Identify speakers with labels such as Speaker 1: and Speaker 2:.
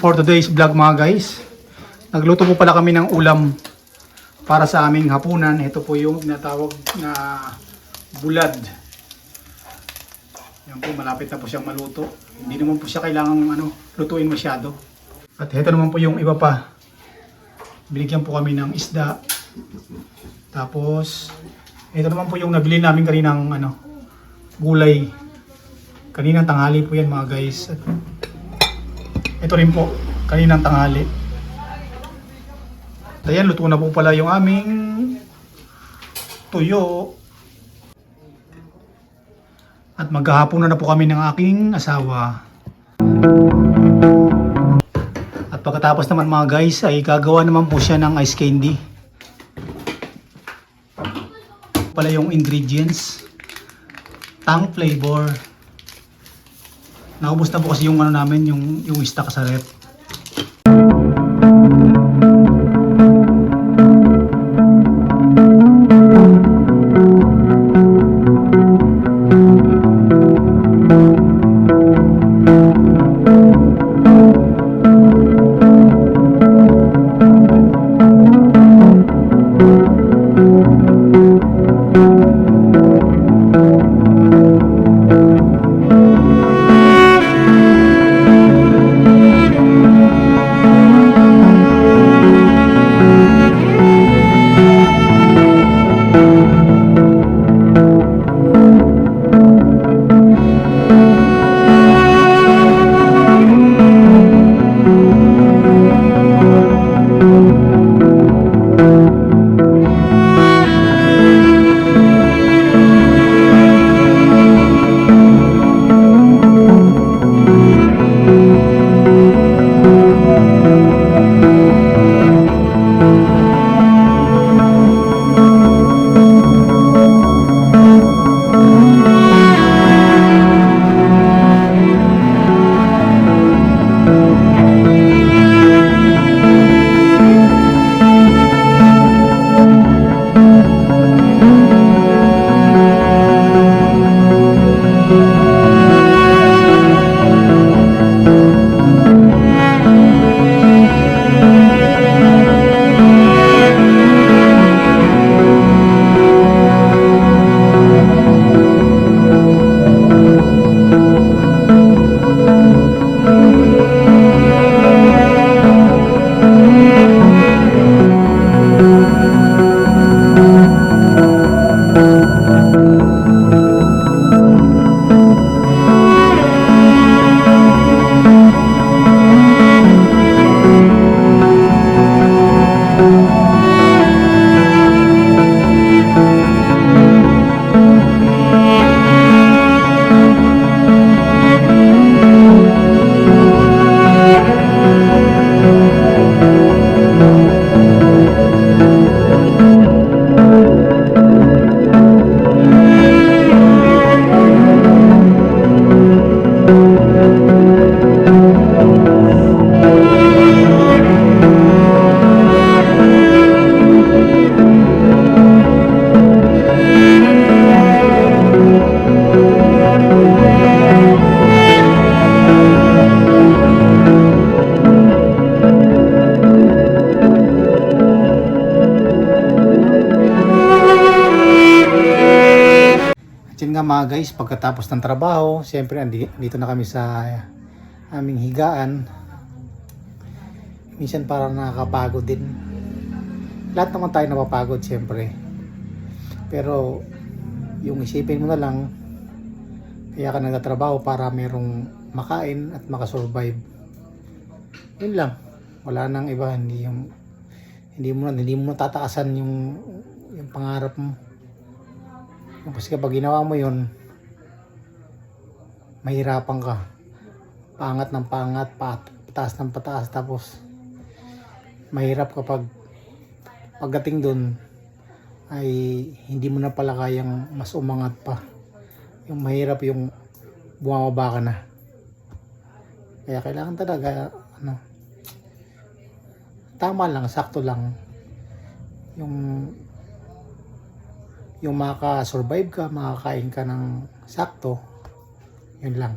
Speaker 1: for today's vlog mga guys. Nagluto po pala kami ng ulam para sa aming hapunan. Ito po yung tinatawag na bulad. Yan po, malapit na po siyang maluto. Hindi naman po siya kailangang ano, lutuin masyado. At ito naman po yung iba pa. Binigyan po kami ng isda. Tapos, ito naman po yung nabili namin kaninang ano, gulay. Kaninang tanghali po yan mga guys. At ito rin po, kaninang tanghali. At ayan, luto na po pala yung aming tuyo. At maghahapon na, na po kami ng aking asawa. At pagkatapos naman mga guys, ay gagawa naman po siya ng ice candy. Pala yung ingredients. Tang flavor. Naubos na po kasi yung ano namin, yung, yung stock sa rep. nga mga guys, pagkatapos ng trabaho, siyempre dito na kami sa aming higaan. Minsan parang nakakapagod din. Lahat naman tayo napapagod siyempre. Pero yung isipin mo na lang, kaya ka nagtatrabaho para merong makain at makasurvive. Yun lang. Wala nang iba, hindi yung hindi mo na, hindi mo natataasan yung yung pangarap mo. Kasi kapag ginawa mo yun, mahirapan ka. Pangat ng pangat, pat, pataas ng pataas, tapos mahirap kapag pagdating dun ay hindi mo na pala kayang mas umangat pa. Yung mahirap yung bumababa ka na. Kaya kailangan talaga, ano, tama lang, sakto lang. Yung yung makaka-survive ka, makakain ka ng sakto, yun lang.